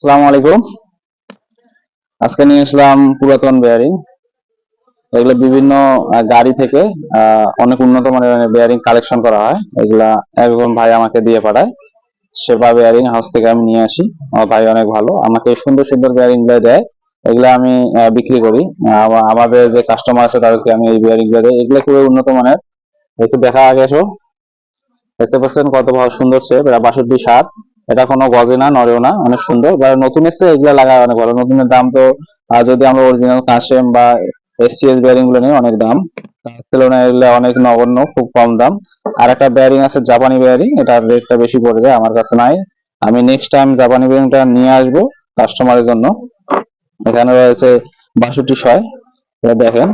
আসসালামু আলাইকুম। আজকে নিয়ে আসলাম পুরাতন বেয়ারিং এগুলো বিভিন্ন গাড়ি থেকে অনেক উন্নত মানের বেয়ারিং কালেকশন করা হয়। এগুলা একজন ভাই আমাকে দিয়ে পাঠায়। সেবা বেয়ারিং হাউস থেকে আমি নিয়ে আসি। আমার ভাই অনেক ভালো। আমাকে সুন্দর সুন্দর বেয়ারিংগুলো দেয়। এগুলো আমি বিক্রি করি। আমাদের যে কাস্টমার আছে তাদেরকে আমি এই বেয়ারিংগুলো দেয় এগুলো খুবই উন্নত মানের। একটু দেখা আগে দেখতে পাচ্ছেন কত ভালো সুন্দর সে বাষট্টি সাত। এটা কোনো গজে না নড়েও না, অনেক সুন্দর। বা নতুন এসছে, এগুলো লাগায় অনেক ভালো। নতুনের দাম তো যদি আমরা অরিজিনাল কাশেম বা এসসিএস বেয়ারিংগুলো নিই, অনেক দাম। অনেক নগণ্য, খুব কম দাম। আর একটা বেয়ারিং আছে জাপানি বেয়ারিং এটার রেটটা বেশি পড়ে যায়, আমার কাছে নাই। আমি নেক্সট টাইম জাপানি বেয়ারিংটা নিয়ে আসব কাস্টমারের জন্য। এখানে রয়েছে বাষট্টি ছয়। এটা দেখেন,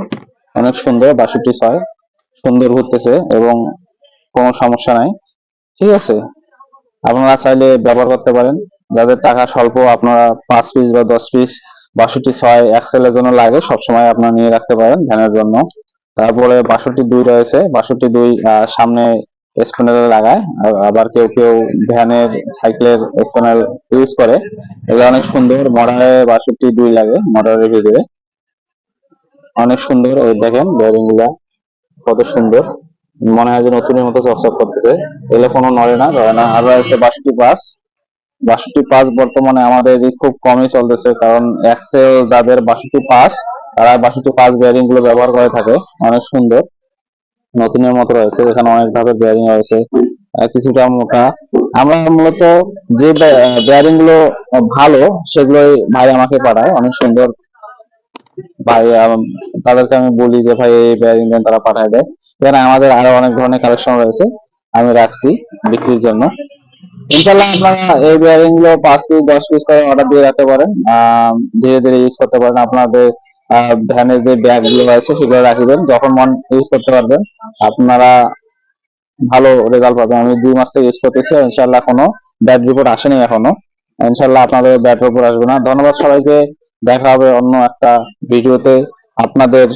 অনেক সুন্দর, বাষট্টি ছয়। সুন্দর ঘুরতেছে এবং কোনো সমস্যা নাই। ঠিক আছে। আপনারা চাইলে ব্যবহার করতে পারেন। যাদের টাকা স্বল্প, আপনারা পাঁচ পিস বা দশ পিস বাষট্টি, ছয় এক্সেলের জন্য লাগে, সবসময় আপনারা নিয়ে রাখতে পারেন ধ্যানের জন্য। তারপরে বাষট্টি দুই রয়েছে, বাষট্টি দুই সামনে স্প্যানেল লাগায় আবার কেউ কেউ ভ্যানের সাইকেলের স্প্যানেল ইউজ করে। এগুলো অনেক সুন্দর, মডারে বাষট্টি দুই লাগে, মডারের ভিতরে। অনেক সুন্দর, ওই দেখেন বেয়ারিংগুলা কত সুন্দর। মনে হয় যে নতুনের মতো চকচক করতেছে। এগুলো কোনো নড়ে না, ধরে না। আর রয়েছে বাষট্টি পাস। বাষট্টি পাস বর্তমানে আমাদের এদিকে খুব কমই চলতেছে, কারণ এক্সেল যাদের বাষট্টি পাস, তারা বাষট্টি পাস বেয়ারিংগুলো ব্যবহার করে থাকে। অনেক সুন্দর। নতুনের মতো রয়েছে, এখানে অনেক ভাবে বেয়ারিং রয়েছে। কিছুটা মোটা। আমরা মূলত যে বেয়ারিংগুলো ভালো, সেগুলোই ভাই আমাকে পাঠায়। অনেক সুন্দর ভাই তাদেরকে আমি বলি যে, ভাই, এই বেয়ারিং দেন তারা পাঠায় দেয়। এখানে আমাদের আরও অনেক ধরনের কালেকশন রয়েছে, আমি রাখছি বিক্রির জন্য। ইনশাল্লাহ আপনারা এই বেয়ারিংগুলো পাঁচ পিস দশ পিস করে অর্ডার দিয়ে রাখতে পারেন। ধীরে ধীরে ইউজ করতে পারেন। আপনাদের ভ্যানের যে ব্যাগগুলো আছে সেগুলো রাখিবেন যখন মন ইউজ করতে পারবেন, আপনারা ভালো রেজাল্ট পাবেন। আমি দুই মাস থেকে ইউজ করতেছি ইনশাল্লাহ কোনো ব্যাড রিপোর্ট আসেনি এখনও। ইনশাল্লাহ আপনাদের ব্যাড রিপোর্ট আসবে না। ধন্যবাদ সবাইকে। দেখা হবে অন্য একটা ভিডিওতে। আপনাদের